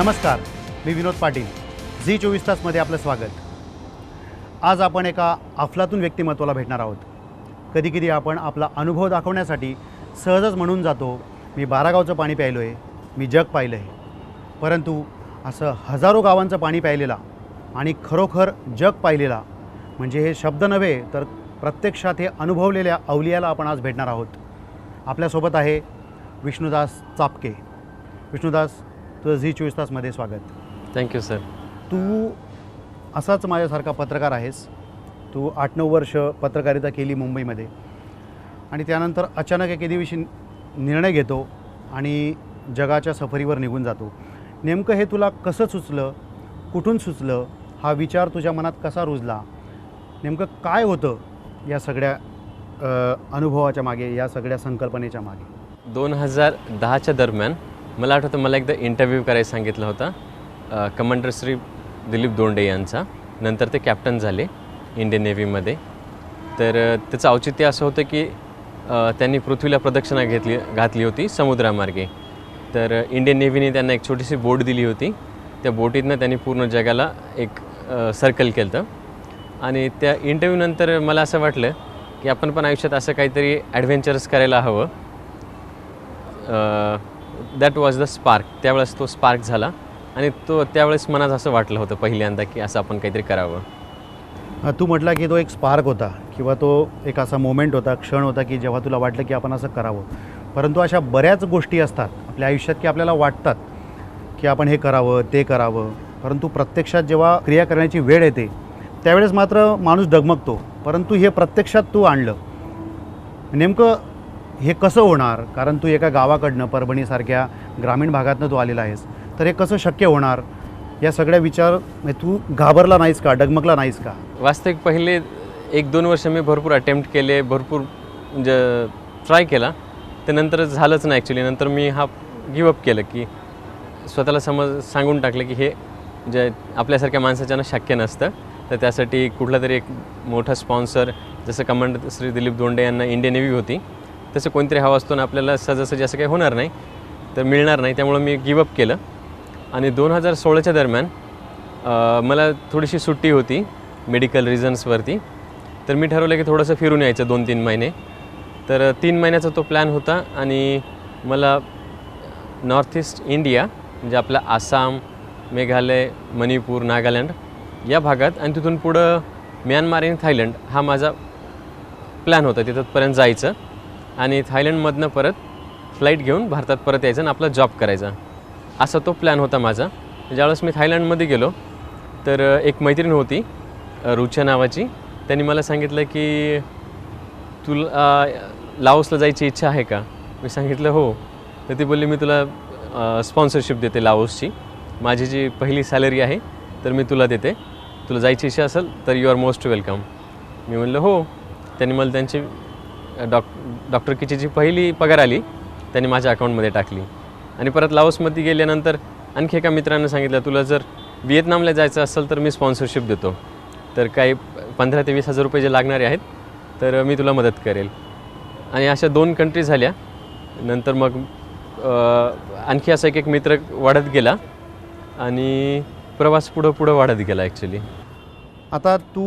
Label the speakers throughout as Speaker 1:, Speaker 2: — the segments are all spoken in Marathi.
Speaker 1: नमस्कार मी विनोद पाटील. झी चोवीस तासमध्ये आपलं स्वागत. आज आपण एका अफलातून व्यक्तिमत्वाला भेटणार आहोत. कधी कधी आपण आपला अनुभव दाखवण्यासाठी सहजच म्हणून जातो मी बारागावचं पाणी प्यायलो आहे मी जग पाहिलं आहे परंतु असं हजारो गावांचं पाणी प्यायलेला आणि खरोखर जग पाहिलेला म्हणजे हे शब्द नव्हे तर प्रत्यक्षात हे अनुभवलेल्या अवलियाला आपण आज भेटणार आहोत. आपल्यासोबत आहे विष्णुदास चापके. विष्णुदास तुझं झी चोवीस तासमध्ये स्वागत.
Speaker 2: थँक्यू सर
Speaker 1: तू असाच माझ्यासारखा पत्रकार आहेस. तू आठ नऊ वर्ष पत्रकारिता केली मुंबईमध्ये. आणि त्यानंतर अचानक एके दिवशी निर्णय घेतो आणि जगाच्या सफरीवर निघून जातो. नेमकं हे तुला कसं सुचलं? कुठून सुचलं? हा विचार तुझ्या मनात कसा रुजला? नेमकं काय होतं या सगळ्या अनुभवाच्या मागे या सगळ्या संकल्पनेच्या मागे?
Speaker 2: दोन हजार दहाच्या दरम्यान मला आठवतं मला एकदा इंटरव्ह्यू करायला सांगितला होता कमांडर श्री दिलीप दोंडे यांचा. नंतर ते कॅप्टन झाले इंडियन नेव्हीमध्ये तर त्याचं औचित्य असं होतं की त्यांनी पृथ्वीला प्रदक्षिणा घेतली घातली होती समुद्रामार्गे. तर इंडियन नेव्हीने त्यांना एक छोटीशी बोट दिली होती. त्या बोटीतनं त्यांनी पूर्ण जगाला एक सर्कल केलं होतं आणि त्या इंटरव्ह्यूनंतर मला असं वाटलं की आपण पण आयुष्यात असं काहीतरी ॲडव्हेंचरस करायला हवं. दॅट वॉज द स्पार्क त्यावेळेस तो स्पार्क झाला. आणि तो त्यावेळेस मनात असं वाटलं होतं पहिल्यांदा की असं आपण काहीतरी करावं.
Speaker 1: तू म्हटला की तो एक स्पार्क होता किंवा तो एक असा मोमेंट होता क्षण होता की जेव्हा तुला वाटलं की आपण असं करावं. परंतु अशा बऱ्याच गोष्टी असतात आपल्या आयुष्यात की आपल्याला वाटतात की आपण हे करावं ते करावं. परंतु प्रत्यक्षात जेव्हा क्रिया करण्याची वेळ येते त्यावेळेस मात्र माणूस डगमगतो. परंतु हे प्रत्यक्षात तू आणलं. नेमकं हे कसं होणार? कारण तू एका गावाकडनं परभणीसारख्या ग्रामीण भागातनं तू आलेला आहेस. तर हे कसं शक्य होणार? या सगळ्या विचार तू घाबरला नाहीस का? डगमगला नाहीस का?
Speaker 2: वास्तविक पहिले एक दोन वर्ष मी भरपूर अटेम्प्ट केले भरपूर म्हणजे ट्राय केला. ते नंतर झालंच नाही ॲक्च्युली नंतर मी हा गिवअप केलं की स्वतःला समज सांगून टाकलं की हे जे आपल्यासारख्या माणसाच्यानं शक्य नसतं. तर त्यासाठी कुठला तरी एक मोठा स्पॉन्सर जसं कमांडर श्री दिलीप दोंडे यांना इंडियन नेव्ही होती. तसं कोणतरी हवा असतो ना आपल्याला सहजासहजी असं काही होणार नाही तर मिळणार नाही त्यामुळं मी गिवअप केलं. आणि दोन हजार सोळाच्या दरम्यान मला थोडीशी सुट्टी होती मेडिकल रिझन्सवरती तर मी ठरवलं की थोडंसं फिरून यायचं दोन तीन महिने. तर तीन महिन्याचा तो प्लॅन होता आणि मला नॉर्थ ईस्ट इंडिया म्हणजे आपलं आसाम मेघालय मणिपूर नागालँड या भागात आणि तिथून पुढं म्यानमार आणि थायलंड हा माझा प्लॅन होता तिथंपर्यंत जायचं. आणि थायलंडमधनं परत फ्लाईट घेऊन भारतात परत यायचं आणि आपला जॉब करायचा. असा तो प्लॅन होता माझा. ज्यावेळेस मी थायलंडमध्ये गेलो तर एक मैत्रीण होती रुचा नावाची. त्यांनी मला सांगितलं की तुला लाओसला जायची इच्छा आहे का? मी सांगितलं हो. तर ती बोलली मी तुला स्पॉन्सरशिप देते लाओसची. माझी जी पहिली सॅलरी आहे तर मी तुला देते. तुला जायची इच्छा असेल तर यू आर मोस्ट वेलकम. मी म्हणलं हो. त्यांनी मला त्यांची डॉक डॉक्टर किचीची पहिली पगार आली त्यांनी माझ्या अकाउंटमध्ये टाकली. आणि परत लाओसमध्ये गेल्यानंतर आणखी एका मित्रानं सांगितलं तुला जर व्हिएतनामला जायचं असेल तर मी स्पॉन्सरशिप देतो. तर काही पंधरा ते वीस हजार रुपये जे लागणारे आहेत तर मी तुला मदत करेल. आणि अशा दोन कंट्री झाल्या. नंतर मग आणखी असा एक एक मित्र वाढत गेला आणि प्रवास पुढं पुढं वाढत गेला ॲक्च्युली
Speaker 1: आता तू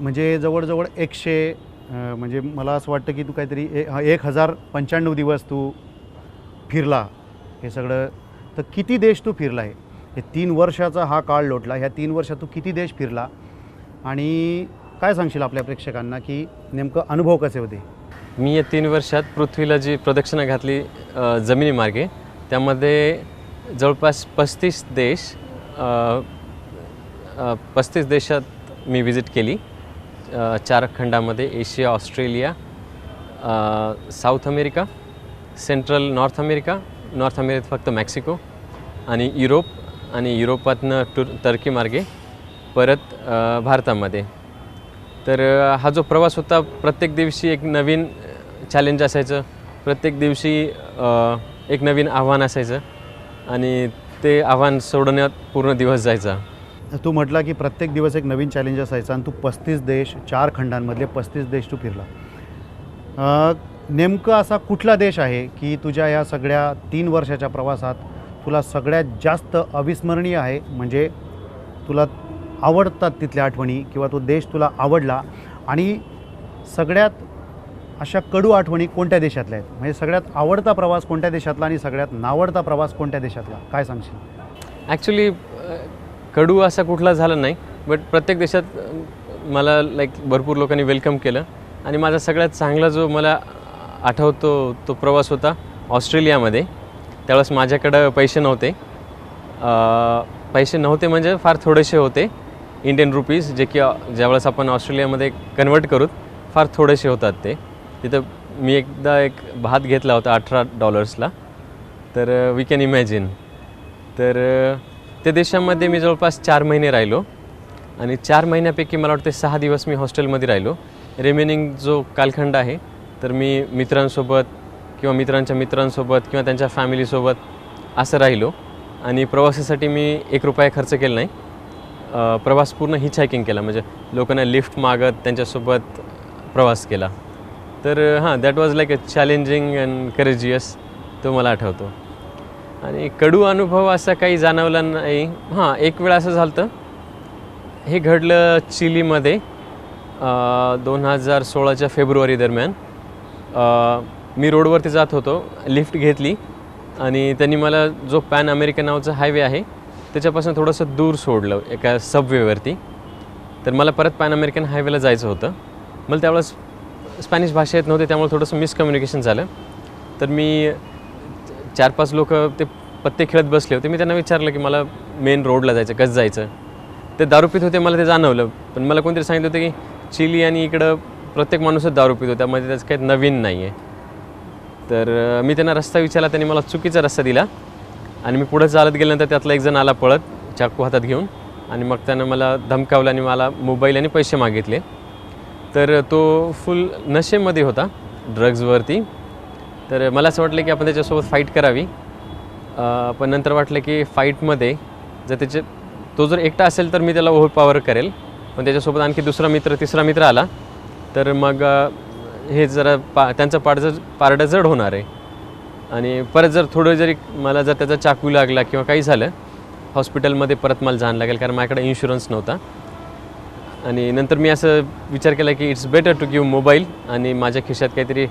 Speaker 1: म्हणजे जवळजवळ एकशे म्हणजे मला असं वाटतं की तू काहीतरी ए हा, एक हजार पंच्याण्णव दिवस तू फिरला हे सगळं. तर किती देश तू फिरला आहे हे तीन वर्षाचा हा काळ लोटला ह्या तीन वर्षात तू किती देश फिरला? आणि काय सांगशील आपल्या प्रेक्षकांना की नेमकं अनुभव कसे होते?
Speaker 2: मी या तीन वर्षात पृथ्वीला जी प्रदक्षिणा घातली जमिनीमार्गे त्यामध्ये जवळपास पस्तीस देश पस्तीस देशात मी विजिट केली. चार खंडामध्ये Asia Australia South America central North America North अमेरिकेत फक्त मेक्सिको आणि युरोप आणि युरोपातनं टुर टर्की मार्गे परत भारतामध्ये. तर हा जो प्रवास होता प्रत्येक दिवशी एक नवीन चॅलेंज असायचं. प्रत्येक दिवशी एक नवीन आव्हान असायचं आणि ते आव्हान सोडवण्यात पूर्ण दिवस जायचा.
Speaker 1: तू म्हटला की प्रत्येक दिवस एक नवीन चॅलेंज असायचा आणि तू पस्तीस देश चार खंडांमधले पस्तीस देश तू फिरला. नेमकं असा कुठला देश आहे की तुझ्या या सगळ्या तीन वर्षाच्या प्रवासात तुला सगळ्यात जास्त अविस्मरणीय आहे? म्हणजे तुला आवडतात तिथल्या आठवणी किंवा तो देश तुला आवडला? आणि सगळ्यात अशा कडू आठवणी कोणत्या देशातल्या आहेत? म्हणजे सगळ्यात आवडता प्रवास कोणत्या देशातला आणि सगळ्यात नावडता प्रवास कोणत्या देशातला? काय सांगशील?
Speaker 2: ॲक्च्युली कडू असा कुठला झाला नाही बट प्रत्येक देशात मला लाईक भरपूर लोकांनी वेलकम केलं. आणि माझा सगळ्यात चांगला जो मला आठवतो तो प्रवास होता ऑस्ट्रेलियामध्ये. त्यावेळेस माझ्याकडं पैसे नव्हते. पैसे नव्हते म्हणजे फार थोडेसे होते इंडियन रुपीज जे की ज्यावेळेस आपण ऑस्ट्रेलियामध्ये कन्वर्ट करूत फार थोडेसे होतात ते. तिथं मी एकदा एक भात घेतला होता अठरा डॉलर्सला तर वी कॅन इमॅजिन तर त्या देशामध्ये मी जवळपास चार महिने राहिलो. आणि चार महिन्यापैकी मला वाटते सहा दिवस मी हॉस्टेलमध्ये राहिलो. रिमेनिंग जो कालखंड आहे तर मी मित्रांसोबत किंवा मित्रांच्या मित्रांसोबत किंवा त्यांच्या फॅमिलीसोबत असं राहिलो. आणि प्रवासासाठी मी एक रुपया खर्च केला नाही. प्रवास पूर्ण हिच हायकिंग केला. म्हणजे लोकांना लिफ्ट मागत त्यांच्यासोबत प्रवास केला. तर हां that was like a challenging and courageous तो मला आठवतो. आणि कडू अनुभव असा काही जाणवला नाही. हां एक वेळ असं झालं होतं हे घडलं चिलीमध्ये दोन हजार सोळाच्या फेब्रुवारी दरम्यान. मी रोडवरती जात होतो लिफ्ट घेतली आणि त्यांनी मला जो पॅन अमेरिकन नावाचा हायवे आहे त्याच्यापासून थोडंसं दूर सोडलं एका सबवेवरती. तर मला परत पॅन अमेरिकन हायवेला जायचं होतं. मला त्यावेळेस स्पॅनिश भाषा येत नव्हते त्यामुळे थोडंसं मिसकम्युनिकेशन झालं. तर मी चार पाच लोक ते पत्ते खेळत बसले होते. मी त्यांना विचारलं की मला मेन रोडला जायचं कसं जायचं? ते दारू पित होते मला ते जाणवलं. पण मला कोणतरी सांगितलं होतं की चिली आणि इकडं प्रत्येक माणूसच दारू पितो त्यामध्ये त्याचं काही नवीन नाही आहे तर मी त्यांना रस्ता विचारला त्यांनी मला चुकीचा रस्ता दिला. आणि मी पुढे चालत गेल्यानंतर त्यातला एक जण आला पळत चाकू हातात घेऊन. आणि मग त्यानं मला धमकावलं आणि मला मोबाईल आणि पैसे मागितले. तर तो फुल नशेमध्ये होता ड्रग्जवरती तर मला असं वाटलं की आपण त्याच्यासोबत फाईट करावी. पण नंतर वाटलं की फाईटमध्ये जर त्याचे तो जर एकटा असेल तर मी त्याला ओव्हर पॉवर करेल. पण त्याच्यासोबत आणखी दुसरा मित्र तिसरा मित्र आला तर मग हे जरा पा त्यांचं पाड जर पारडं जड होणार आहे. आणि परत जर थोडं जरी मला जर त्याचा चाकू लागला किंवा काही झालं हॉस्पिटलमध्ये परत मला जाणं लागेल कारण माझ्याकडे इन्शुरन्स नव्हता. आणि नंतर मी असं विचार केला की it's better to give mobile आणि माझ्या खिशात काहीतरी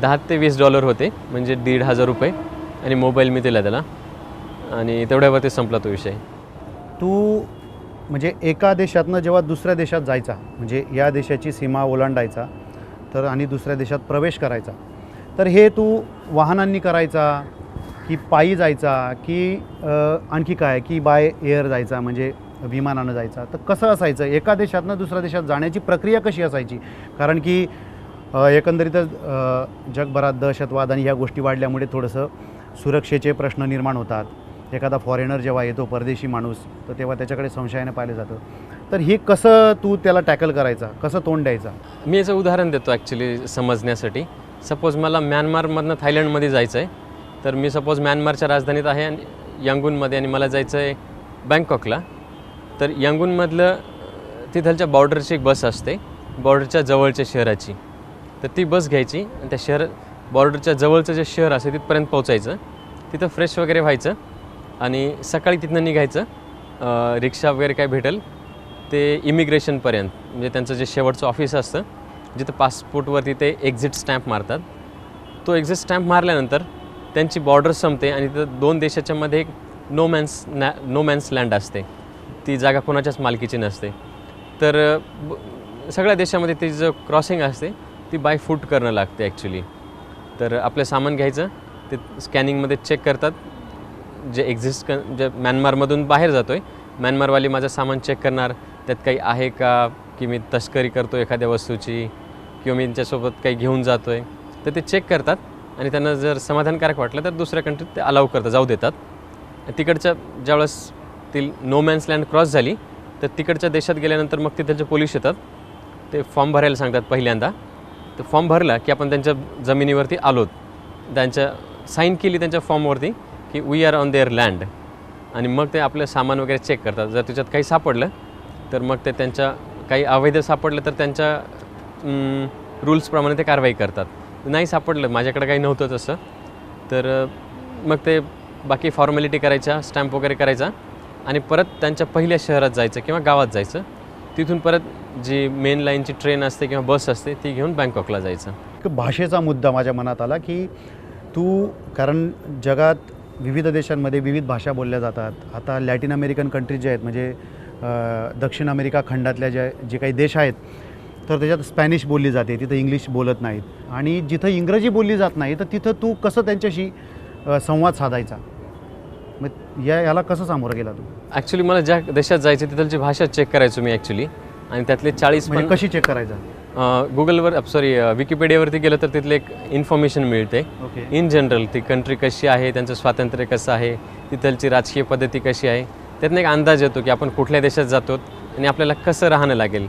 Speaker 2: दहा ते वीस डॉलर होते म्हणजे दीड हजार रुपये. आणि मोबाईल मी दिला त्याला. आणि तेवढ्यावरती संपला तो विषय.
Speaker 1: तू म्हणजे एका देशातनं जेव्हा दुसऱ्या देशात जायचा म्हणजे या देशाची सीमा ओलांडायचा तर आणि दुसऱ्या देशात प्रवेश करायचा तर हे तू वाहनांनी करायचा की पायी जायचा की आणखी काय की बाय एअर जायचा म्हणजे विमानानं जायचा तर कसं असायचं? एका देशातनं दुसऱ्या देशात जाण्याची प्रक्रिया कशी असायची? कारण की एकंदरीतच जगभरात दहशतवाद आणि ह्या गोष्टी वाढल्यामुळे थोडंसं सुरक्षेचे प्रश्न निर्माण होतात. एखादा फॉरेनर जेव्हा येतो परदेशी माणूस तर तेव्हा त्याच्याकडे संशयाने पाहिलं जातं. तर हे कसं तू त्याला टॅकल करायचा? कसं तोंड द्यायचा?
Speaker 2: मी याचं उदाहरण देतो ॲक्च्युली समजण्यासाठी. सपोज मला म्यानमारमधनं थायलंडमध्ये जायचं आहे तर मी सपोज म्यानमारच्या राजधानीत आहे आणि यांगूनमध्ये आणि मला जायचं आहे बँकॉकला. तर यांगूनमधलं तिथलच्या बॉर्डरची एक बस असते बॉर्डरच्या जवळच्या शहराची. तर ती बस घ्यायची आणि त्या शहर बॉर्डरच्या जवळचं जे शहर असते तिथपर्यंत पोहोचायचं. तिथं फ्रेश वगैरे व्हायचं आणि सकाळी तिथनं निघायचं. रिक्षा वगैरे काय भेटेल ते इमिग्रेशनपर्यंत म्हणजे त्यांचं जे शेवटचं ऑफिस असतं जिथं पासपोर्टवरती ते एक्झिट स्टॅम्प मारतात. तो एक्झिट स्टॅम्प मारल्यानंतर त्यांची बॉर्डर संपते आणि तिथं दोन देशाच्या मध्ये एक नो मॅन्स नॅ नो मॅन्स लँड असते. ती जागा कोणाच्याच मालकीची नसते. तर ब- सगळ्या देशामध्ये ती जो क्रॉसिंग असते ती बाय फूट करणं लागते ॲक्च्युली तर आपलं सामान घ्यायचं ते स्कॅनिंगमध्ये चेक करतात. जे एक्झिस्ट क जे म्यानमारमधून बाहेर जातो आहे म्यानमारवाली माझं सामान चेक करणार. त्यात काही आहे का? की मी तस्करी करतो एखाद्या वस्तूची किंवा मी त्यांच्यासोबत काही घेऊन जातो आहे तर ते चेक करतात आणि त्यांना जर समाधानकारक वाटलं तर दुसऱ्या कंट्रीत ते अलाव करतात जाऊ देतात. तिकडच्या ज्यावेळेस ती नो मॅन्स लँड क्रॉस झाली तर तिकडच्या देशात गेल्यानंतर मग तिथलचे पोलीस येतात ते फॉर्म भरायला सांगतात पहिल्यांदा. तर फॉर्म भरला की आपण त्यांच्या जमिनीवरती आलोत. त्यांच्या साईन केली त्यांच्या फॉर्मवरती की we are on their land आणि मग ते आपलं सामान वगैरे चेक करतात. जर त्याच्यात काही सापडलं तर मग ते त्यांच्या काही अवैध सापडलं तर त्यांच्या रूल्सप्रमाणे ते कारवाई करतात. नाही सापडलं माझ्याकडे काही नव्हतं तसं. तर मग ते बाकी फॉर्मॅलिटी करायच्या स्टॅम्प वगैरे करायचा. आणि परत त्यांच्या पहिल्या शहरात जायचं किंवा गावात जायचं. तिथून परत जी मेन लाईनची ट्रेन असते किंवा बस असते ती घेऊन बँकॉकला जायचं.
Speaker 1: भाषेचा मुद्दा माझ्या मनात आला की तू कारण जगात विविध देशांमध्ये विविध भाषा बोलल्या जातात. आता लॅटिन अमेरिकन कंट्रीज जे आहेत म्हणजे दक्षिण अमेरिका खंडातल्या ज्या जे काही देश आहेत तर त्याच्यात स्पॅनिश बोलली जाते तिथं इंग्लिश बोलत नाहीत. आणि जिथं इंग्रजी बोलली जात नाही तर तिथं तू कसं त्यांच्याशी संवाद साधायचा? मग या याला कसं सामोरं गेला तू?
Speaker 2: ॲक्च्युली मला ज्या देशात जायचं तिथलची भाषा चेक करायचो मी ॲक्च्युली आणि त्यातले चाळीस
Speaker 1: म्हणजे कशी चेक करायचा?
Speaker 2: गुगलवर सॉरी विकिपीडियावरती गेलं तर तिथले एक इन्फॉर्मेशन मिळते. इन जनरल ती कंट्री कशी आहे त्यांचं स्वातंत्र्य कसं आहे तिथलची राजकीय पद्धती कशी आहे त्यातनं एक अंदाज येतो की आपण कुठल्या देशात जातो आणि आपल्याला कसं राहणं लागेल.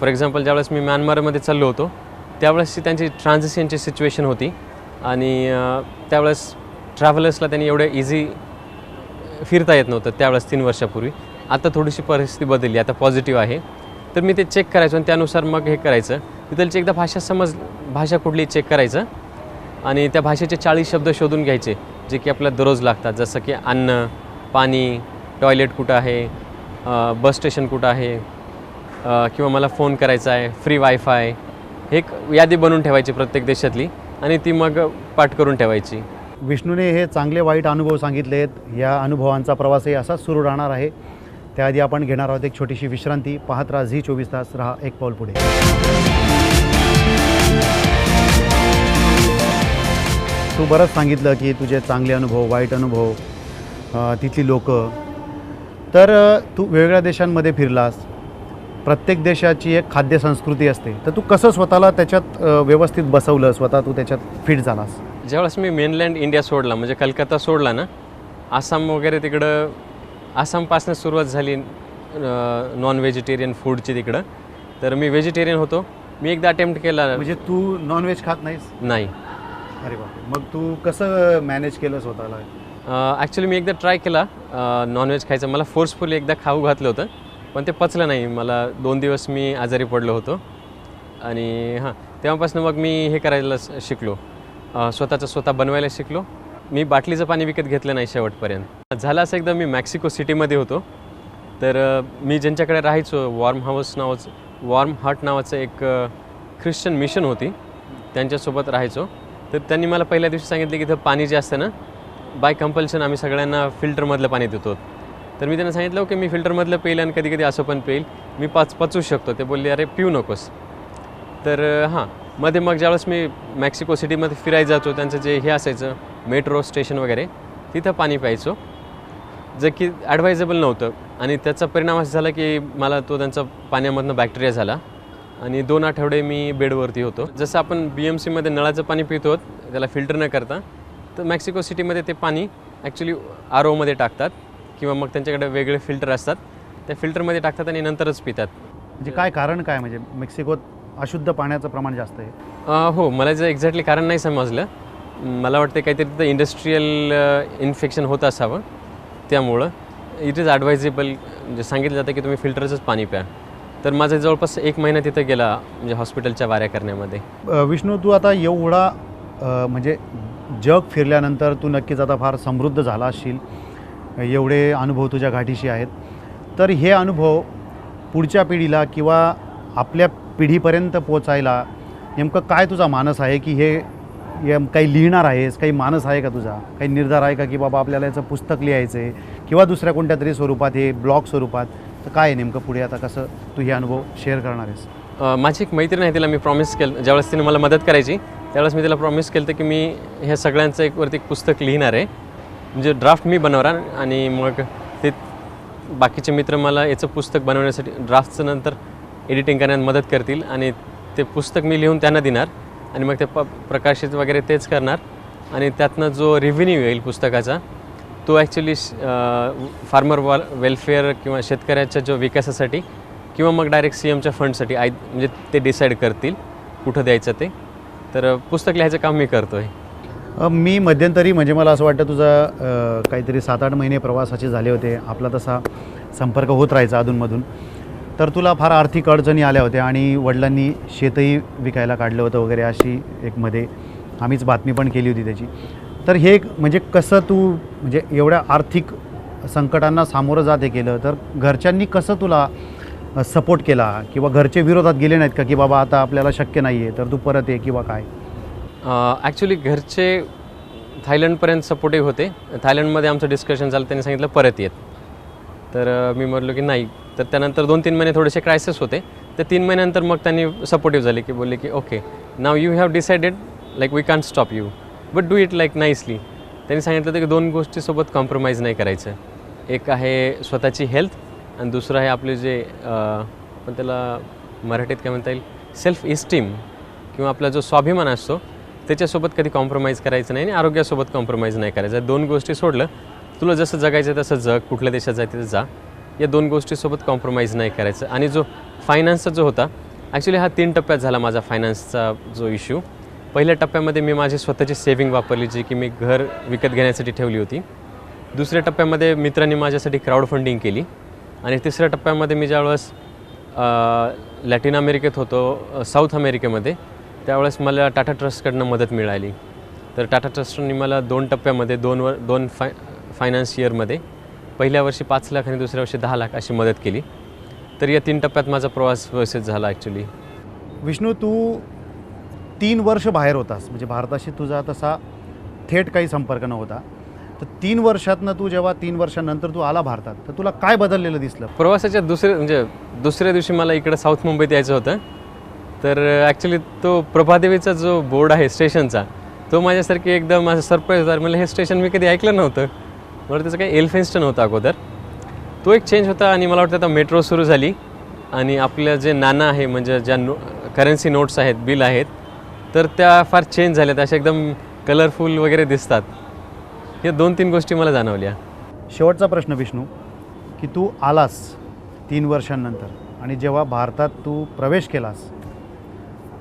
Speaker 2: फॉर एक्झाम्पल ज्यावेळेस मी म्यानमारमध्ये चाललो होतो त्यावेळेसची त्यांची ट्रान्झिशनची सिच्युएशन होती. आणि त्यावेळेस ट्रॅव्हलर्सला त्यांनी एवढं इझी फिरता येत नव्हतं त्यावेळेस तीन वर्षापूर्वी. आता थोडीशी परिस्थिती बदलली आता पॉझिटिव्ह आहे. तर मी ते चेक करायचो आणि त्यानुसार मग हे करायचं. तिथलची एकदा भाषा समज भाषा कुठली चेक करायचं आणि त्या भाषेचे चाळीस शब्द शोधून घ्यायचे जे की आपल्याला दररोज लागतात. जसं की अन्न पाणी टॉयलेट कुठं आहे बस स्टेशन कुठं आहे किंवा मला फोन करायचा आहे फ्री वायफाय हे एक यादी बनवून ठेवायची प्रत्येक देशातली आणि ती मग पाठ करून ठेवायची.
Speaker 1: विष्णूने हे चांगले वाईट अनुभव सांगितले आहेत या अनुभवांचा प्रवासही असाच सुरू राहणार आहे. त्याआधी आपण घेणार आहोत एक छोटीशी विश्रांती. पाहत राहा झी चोवीस तास. राहा एक पाऊल पुढे. तू बरंच सांगितलं की तुझे चांगले अनुभव वाईट अनुभव तिथली लोक. तर तू वेगवेगळ्या देशांमध्ये फिरलास. प्रत्येक देशाची एक खाद्य संस्कृती असते. तर तू कसं स्वतःला त्याच्यात व्यवस्थित बसवलं? स्वतः तू त्याच्यात फिट झालास?
Speaker 2: ज्यावेळेस मी मेनलँड इंडिया सोडला म्हणजे कलकत्ता सोडला ना आसाम वगैरे तिकडं आसामपासून सुरुवात झाली नॉन व्हेजिटेरियन फूडची तिकडं. तर मी व्हेजिटेरियन होतो. मी एकदा अटेम्प्ट केला.
Speaker 1: म्हणजे तू नॉनव्हेज खात नाहीस?
Speaker 2: नाही.
Speaker 1: अरे बापरे. मग तू कसं मॅनेज केलं स्वतःला?
Speaker 2: ॲक्च्युली मी एकदा ट्राय केला नॉनव्हेज खायचं. मला फोर्सफुली एकदा खाऊ घातलं होतं पण ते पचलं नाही. मला दोन दिवस मी आजारी पडलो होतो. आणि हां तेव्हापासून मग मी हे करायला शिकलो. स्वतःचं स्वतः बनवायला शिकलो. मी बाटलीचं पाणी विकत घेतलं नाही शेवटपर्यंत. झालं असं एकदा मी मॅक्सिको सिटीमध्ये होतो. तर मी ज्यांच्याकडे राहायचो वॉर्म हाऊस नावाचं वॉर्म हार्ट नावाचं एक ख्रिश्चन मिशन होती. त्यांच्यासोबत राहायचो. तर त्यांनी मला पहिल्या दिवशी सांगितलं की इथं पाणी जे असतं ना बाय कंपल्शन आम्ही सगळ्यांना फिल्टरमधलं पाणी देतो. तर मी त्यांना सांगितलं की मी फिल्टरमधलं पेईल आणि कधी कधी असं पण पेईल. मी पाच पचवू शकतो. ते बोलले अरे पिऊ नकोस. तर हां. मध्ये मग ज्यावेळेस मी मॅक्सिको सिटीमध्ये फिरायला जातो त्यांचं जे हे असायचं मेट्रो स्टेशन वगैरे तिथं पाणी प्यायचो. जे की ॲडवायजेबल नव्हतं. आणि त्याचा परिणाम असा झाला की मला तो त्यांचा पाण्यामधनं बॅक्टेरिया झाला. आणि दोन आठवडे मी बेडवरती होतो. जसं आपण बी एम सीमध्ये नळाचं पाणी पितो त्याला फिल्टर न करता तर मेक्सिको सिटीमध्ये ते पाणी ॲक्च्युली आर ओमध्ये टाकतात. किंवा मग त्यांच्याकडे वेगळे फिल्टर असतात. त्या फिल्टरमध्ये टाकतात आणि नंतरच पितात.
Speaker 1: म्हणजे काय कारण काय? म्हणजे मेक्सिकोत अशुद्ध पाण्याचं प्रमाण जास्त आहे.
Speaker 2: हो मला जे एक्झॅक्टली कारण नाही समजलं. मला वाटतं काहीतरी तिथं इंडस्ट्रीयल इन्फेक्शन होत असावं. त्यामुळं इट इज ॲडवायझेबल म्हणजे सांगितलं जातं की तुम्ही फिल्टरचंच पाणी प्या. तर माझा जवळपास एक महिना तिथं गेला म्हणजे हॉस्पिटलच्या वाऱ्या करण्यामध्ये.
Speaker 1: विष्णू तू आता एवढा म्हणजे जग फिरल्यानंतर तू नक्कीच आता फार समृद्ध झाला असशील. एवढे अनुभव तुझ्या गाठीशी आहेत. तर हे अनुभव पुढच्या पिढीला किंवा आपल्या पिढीपर्यंत पोचायला नेमकं काय तुझा मानस आहे की हे काही लिहिणार आहेस? काही मानस आहे का तुझा? काही निर्धार आहे का की बाबा आपल्याला याचं पुस्तक लिहायचं आहे किंवा दुसऱ्या कोणत्या तरी स्वरूपात हे ब्लॉग स्वरूपात तर काय आहे नेमकं पुढे? आता कसं तू हे अनुभव शेअर करणार आहेस?
Speaker 2: माझी एक मैत्रीण आहे तिला मी प्रॉमिस केलं ज्यावेळेस तिने मला मदत करायची त्यावेळेस मी तिला प्रॉमिस केलं होतं की मी ह्या सगळ्यांचं एक वरती एक पुस्तक लिहिणार आहे. म्हणजे ड्राफ्ट मी बनवणार आणि मग ते बाकीचे मित्र मला याचं पुस्तक बनवण्यासाठी ड्राफ्टचं नंतर एडिटिंग करण्यात मदत करतील आणि ते पुस्तक मी लिहून त्यांना देणार आणि मग ते प प्रकाशित वगैरे तेच करणार. आणि त्यातनं जो रिव्हेन्यू येईल पुस्तकाचा तो ॲक्च्युली फार्मर वॉल वेलफेअर किंवा शेतकऱ्याच्या जो विकासासाठी किंवा मग डायरेक्ट सी एमच्या फंडसाठी आय म्हणजे ते डिसाईड करतील कुठं द्यायचं ते. तर पुस्तक लिहायचं काम मी करतो आहे
Speaker 1: मी मध्यंतरी म्हणजे मला असं वाटतं तुझा काहीतरी सात आठ महिने प्रवासाचे झाले होते. आपला तसा संपर्क होत राहायचा अधूनमधून. तर तुला फार आर्थिक अडचणी आल्या होत्या आणि वडिलांनी शेतही विकायला काढलं होतं वगैरे अशी एक मध्ये आम्हीच बातमी पण केली होती त्याची. तर हे एक म्हणजे कसं तू म्हणजे एवढ्या आर्थिक संकटांना सामोरं जाते केलं तर घरच्यांनी कसं तुला सपोर्ट केला किंवा घरचे विरोधात गेले नाहीत का की बाबा आता आपल्याला शक्य नाही आहे तर तू परत ये किंवा काय?
Speaker 2: ॲक्च्युली घरचे थायलंडपर्यंत सपोर्टिव्ह होते. थायलंडमध्ये आमचं डिस्कशन झालं त्यांनी सांगितलं परत येत. तर मी म्हटलो की नाही. तर त्यानंतर दोन तीन महिने थोडेसे क्रायसिस होते. तर तीन महिन्यानंतर मग त्यांनी सपोर्टिव्ह झाले की बोलले की okay now you have decided like we can't stop you but do it like nicely त्यांनी सांगितलं होतं की दोन गोष्टीसोबत कॉम्प्रोमाइज नाही करायचं. एक आहे स्वतःची हेल्थ आणि दुसरं आहे आपले जे पण आपण त्याला मराठीत काय म्हणता येईल? सेल्फ इस्टीम किंवा आपला जो स्वाभिमान असतो त्याच्यासोबत कधी कॉम्प्रोमाइज करायचं नाही आणि आरोग्यासोबत कॉम्प्रोमाइज नाही करायचं. दोन गोष्टी सोडलं. तुला जसं जगायचं आहे तसं जग कुठल्या देशात जायचं तिथं जा. या दोन गोष्टीसोबत कॉम्प्रोमाइज नाही करायचं. आणि जो फायनान्सचा जो होता ॲक्च्युली हा तीन टप्प्यात झाला माझा फायनान्सचा जो इश्यू पहिल्या टप्प्यामध्ये मी माझी स्वतःची सेविंग वापरली जी की मी घर विकत घेण्यासाठी ठेवली होती. दुसऱ्या टप्प्यामध्ये मित्रांनी माझ्यासाठी क्राऊड फंडिंग केली. आणि तिसऱ्या टप्प्यामध्ये मी ज्यावेळेस लॅटिन अमेरिकेत होतो साऊथ अमेरिकेमध्ये त्यावेळेस मला टाटा ट्रस्टकडनं मदत मिळाली. तर टाटा ट्रस्टनी मला दोन टप्प्यामध्ये दोन वर दोन फाय फायनान्स इयरमध्ये पहिल्या वर्षी पाच लाख आणि दुसऱ्या वर्षी दहा लाख अशी मदत केली. तर या तीन टप्प्यात माझा प्रवास व्यवस्थित झाला ॲक्च्युली
Speaker 1: विष्णू तू तीन वर्ष बाहेर होतास. म्हणजे भारताशी तुझा तसा थेट काही संपर्क नव्हता. तर तीन वर्षातनं तू जेव्हा तीन वर्षानंतर तू आला भारतात तर तुला काय बदललेलं दिसलं?
Speaker 2: प्रवासाच्या दुसऱ्या म्हणजे दुसऱ्या दिवशी मला इकडं साऊथ मुंबईत यायचं होतं. तर ॲक्च्युली तो प्रभादेवीचा जो बोर्ड आहे स्टेशनचा तो माझ्यासारखी एकदम असं सरप्राईज होता. मला हे स्टेशन मी कधी ऐकलं नव्हतं. मला त्याचं काही एल्फेन्स्टन होता अगोदर. तो एक चेंज होता आणि मला वाटतं आता मेट्रो सुरू झाली. आणि आपल्या जे नाणं आहे म्हणजे ज्या नो करन्सी नोट्स आहेत बिल आहेत तर त्या फार चेंज झाल्यात. अशा एकदम कलरफुल वगैरे दिसतात. या दोन तीन गोष्टी मला जाणवल्या.
Speaker 1: शेवटचा प्रश्न विष्णू की तू आलास तीन वर्षांनंतर आणि जेव्हा भारतात तू प्रवेश केलास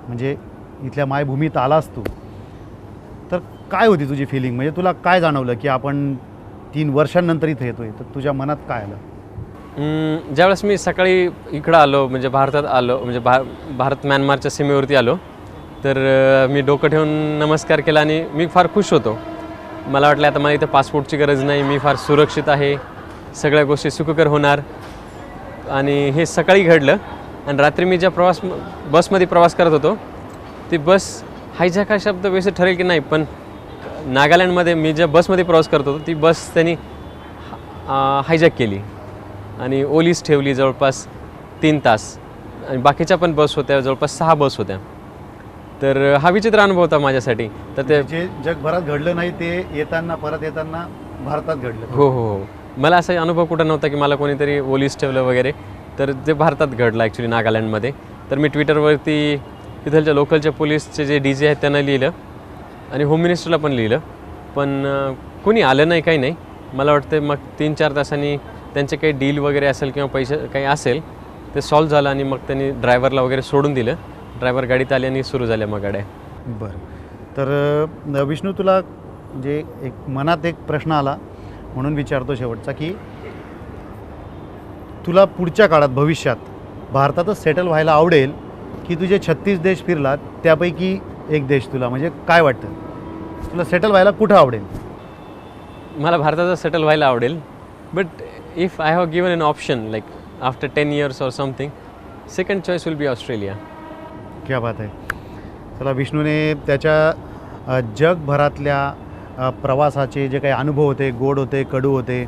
Speaker 1: म्हणजे इथल्या मायभूमीत आलास तू तर काय होती तुझी फिलिंग म्हणजे तुला काय जाणवलं की आपण तीन वर्षांनंतर इथं येतोय. तर तुझ्या मनात काय आलं?
Speaker 2: ज्यावेळेस मी सकाळी इकडं आलो म्हणजे भारतात आलो म्हणजे भा भारत म्यानमारच्या सीमेवरती आलो तर मी डोकं ठेवून नमस्कार केला आणि मी फार खुश होतो. मला वाटलं आता मला इथं पासपोर्टची गरज नाही मी फार सुरक्षित आहे सगळ्या गोष्टी सुखकर होणार. आणि हे सकाळी घडलं आणि रात्री मी ज्या प्रवास बसमध्ये प्रवास करत होतो ती बस हायजॅक हा शब्द व्यवस्थित ठरेल की नाही पण नागालँडमध्ये मी ज्या बसमध्ये प्रवास करत होतो ती बस त्यांनी हायजॅक केली. आणि ओलीस ठेवली जवळपास तीन तास. आणि बाकीच्या पण बस होत्या जवळपास सहा बस होत्या. तर हा विचित्र अनुभव होता माझ्यासाठी. तर ते
Speaker 1: जे जगभरात घडलं नाही ते येताना परत येताना भारतात घडलं.
Speaker 2: हो हो हो. मला असा अनुभव कुठं नव्हता की मला कोणीतरी ओलीस ठेवलं वगैरे. तर ते भारतात घडलं ॲक्च्युली नागालँडमध्ये. तर मी ट्विटरवरती तिथलच्या लोकलच्या पोलीसचे जे डी जे आहेत त्यांना लिहिलं. आणि होम मिनिस्टरला पण लिहिलं. पण कोणी आलं नाही काही नाही. मला वाटतं मग तीन चार तासांनी त्यांचे काही डील वगैरे असेल किंवा पैसे काही असेल ते सॉल्व्ह झालं आणि मग त्यांनी ड्रायव्हरला वगैरे सोडून दिलं. ड्रायव्हर गाडीत आले आणि सुरू झाल्या मग गाड्या.
Speaker 1: बरं. तर विष्णू तुला जे एक मनात एक प्रश्न आला म्हणून विचारतो शेवटचा की तुला पुढच्या काळात भविष्यात भारतातच सेटल व्हायला आवडेल की तुझे छत्तीस देश फिरलात त्यापैकी एक देश तुला म्हणजे काय वाटतं? तुला सेटल व्हायला कुठं आवडेल?
Speaker 2: मला भारताचा सेटल व्हायला आवडेल. But if I have given an option like after ten years or something second choice will be Australia
Speaker 1: क्या बात आहे चला विष्णूने त्याच्या अ, जगभरातल्या अ, प्रवासाचे जे काही अनुभव होते गोड होते कडू होते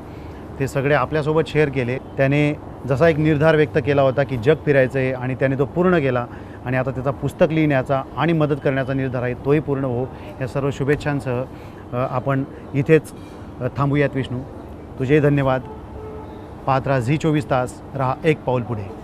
Speaker 1: ते सगळे आपल्यासोबत शेअर केले. त्याने जसा एक निर्धार व्यक्त केला होता की जग फिरायचं आहे आणि त्याने तो पूर्ण केला आणि आता त्याचा पुस्तक लिहिण्याचा आणि मदत करण्याचा निर्धार आहे तोही पूर्ण हो या सर्व शुभेच्छांसह आपण इथेच थांबूयात विष्णू. तुझे धन्यवाद. पात्रा झी चोवीस तास रहा एक पाऊल पुढे.